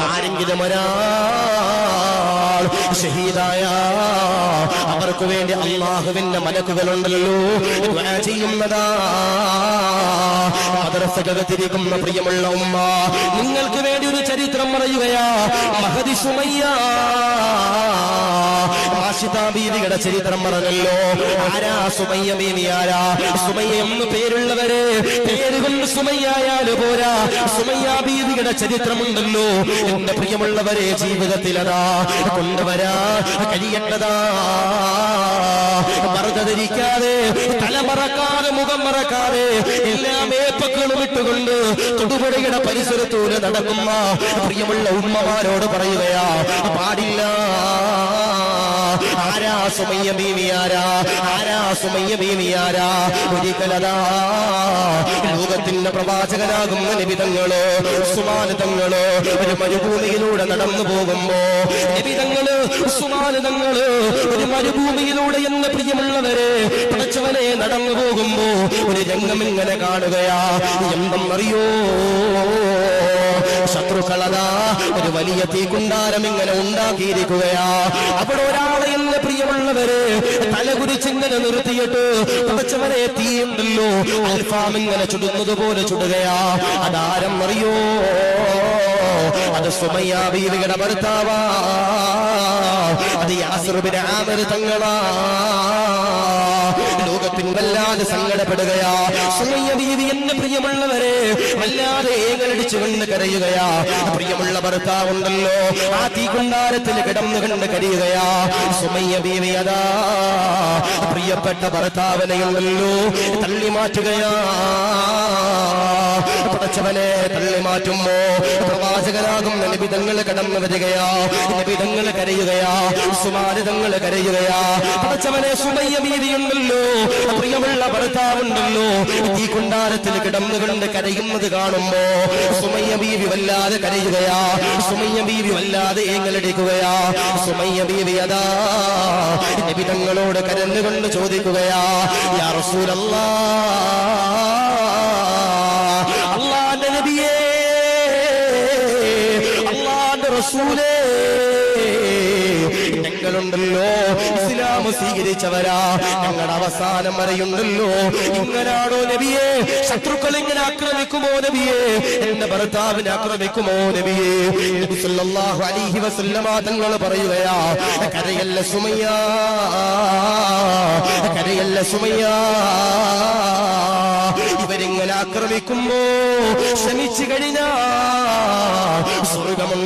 ആരെങ്കിലും ഒരാൾ ഷഹീദായ അവർക്ക് വേണ്ടി അള്ളാഹുവിന്റെ മലക്കുകളുണ്ടല്ലോ. ചെയ്യുന്നതാ. മദ്രസകത്തിരിക്കുന്ന പ്രിയമുള്ള ഉമ്മ നിങ്ങൾക്ക് വേണ്ടി ഒരു ചരിത്രം പറയുകയാ. മഹതി സുമയ്യ. ബീവിയുടെ ചരിത്രം പറഞ്ഞല്ലോ. ആരാ സുമയ്യ ബീവി സുമയ്യ എന്ന് പേരുള്ളവര്. പേര് കൊണ്ട് സുമയ്യായാൽ പോരാ. സുമയ്യ ബീവിയുടെ ചരിത്രമുണ്ടല്ലോ. എന്റെ പ്രിയമുള്ളവരെ ജീവിതത്തിൽ അതാ കൊണ്ടുവരാ. കഴിയേണ്ടതാ. മറുതരിക്കാതെ തലമറക്കാതെ തല മറക്കാതെ മുഖം മറക്കാതെ എല്ലാ മേപ്പക്കളും ഇട്ടുകൊണ്ട് തൊടുപുഴയുടെ പരിസരത്തൂര് നടക്കുന്ന പ്രിയമുള്ള ഉമ്മമാരോട് പറയുകയാ പാടില്ല. സുമയ്യ ബീവി ആരാ സുമയ്യ ബീവി ആരാ ഒരിക്കലതാ. ലോകത്തിന്റെ പ്രവാചകനാകുന്ന നിബിതങ്ങളോ സുമാനിതങ്ങളോ ഒരു മരുഭൂമിയിലൂടെ നടന്നു പോകുമ്പോ നിബിതങ്ങൾ സുമാനിതങ്ങൾ ഒരു മരുഭൂമിയിലൂടെ എന്ന പ്രിയമുള്ളവരെ പഠിച്ചവനെ നടന്നു പോകുമ്പോ ഒരു രംഗം ഇങ്ങനെ കാണുകയാ. അറിയോ ശത്രുക്കളതാ ഒരു വലിയ തീക്കുണ്ടാരം ഇങ്ങനെ ഉണ്ടാക്കിയിരിക്കുകയാ. അവിടെ എന്ന പ്രിയമുള്ളവര് തലകുരിച്ചിങ്ങനെ നിർത്തിയിട്ട് പടച്ചവനെ തീയുണ്ടല്ലോ അൽഫാം ഇങ്ങനെ ചുടുന്നത് പോലെ ചുടുകയാ. അതാരം അറിയോ? അത് സുമയ്യ ബീവിയുടെ ഭർത്താവാ അത് യാസറുബിന് ആമര് തങ്ങളാ. ലോകത്തിൽ വല്ലാതെ സങ്കടപ്പെടുകയാ. സുമയ്യ ബീവി എന്റെ പ്രിയമുള്ളവരെ വല്ലാതെ ഏകലടിച്ചു കൊണ്ട് കരയുകയാ. പ്രിയമുള്ള ഭർത്താവുണ്ടല്ലോ ആ തീകുണ്ടാരത്തിൽ കിടന്നു കണ്ട് കരയുകയാ. സുമയ്യ ബീവി അതാ. പ്രിയപ്പെട്ട ഭർത്താവിനെയുണ്ടല്ലോ തള്ളി മാറ്റുകയാ പടച്ചവനെ തള്ളി മാറ്റുമ്പോ പ്രവാചകനാകും നബിതങ്ങൾ കടന്നു വരികയാ. നബിതങ്ങൾ കരയുകയാ സുമാരിതങ്ങൾ കരയുകയാ. പടച്ചവനെ സുമയ്യ ബീവിയുണ്ടല്ലോ പ്രിയമുള്ള ഭർത്താവുണ്ടല്ലോ ഈ കുണ്ടാരത്തിൽ കിടന്നുകൊണ്ട് കരയുന്നത് കാണുമ്പോ സുമയ്യ ബീവി വല്ലാതെ കരയുകയാ. സുമയ്യ ബീവി വല്ലാതെ ഏങ്ങലടിക്കുകയാ. സുമയ്യ ബീവി അതാ നിബിതങ്ങളോട് കരഞ്ഞുകൊണ്ട് ചോദിക്കുകയാ യാ റസൂലല്ലാ നബിയേ അള്ളാന്റെ റസൂലേ ഞങ്ങളുണ്ടല്ലോ. ഇസ്ലാം സ്വീകരിച്ചവരാ. ഞങ്ങളുടെ അവസാനം വരെയുണ്ടല്ലോ. ഇങ്ങനാണോ നബിയെ? ശത്രുക്കൾ ഇങ്ങനെ ആക്രമിക്കുമോ നബിയെ? എന്റെ ഭർത്താവിനെ ആക്രമിക്കുമോ നബിയെ? അലൈഹി വസല്ലമ തങ്ങൾ പറയുകയാ കരയല്ല സുമയ്യ. കരയല്ല സുമയ്യ. ഇവരിങ്ങനെ ആക്രമിക്കുമ്പോ ശ്രമിച്ചു കഴിഞ്ഞാ സ്വർഗമുണ്ട്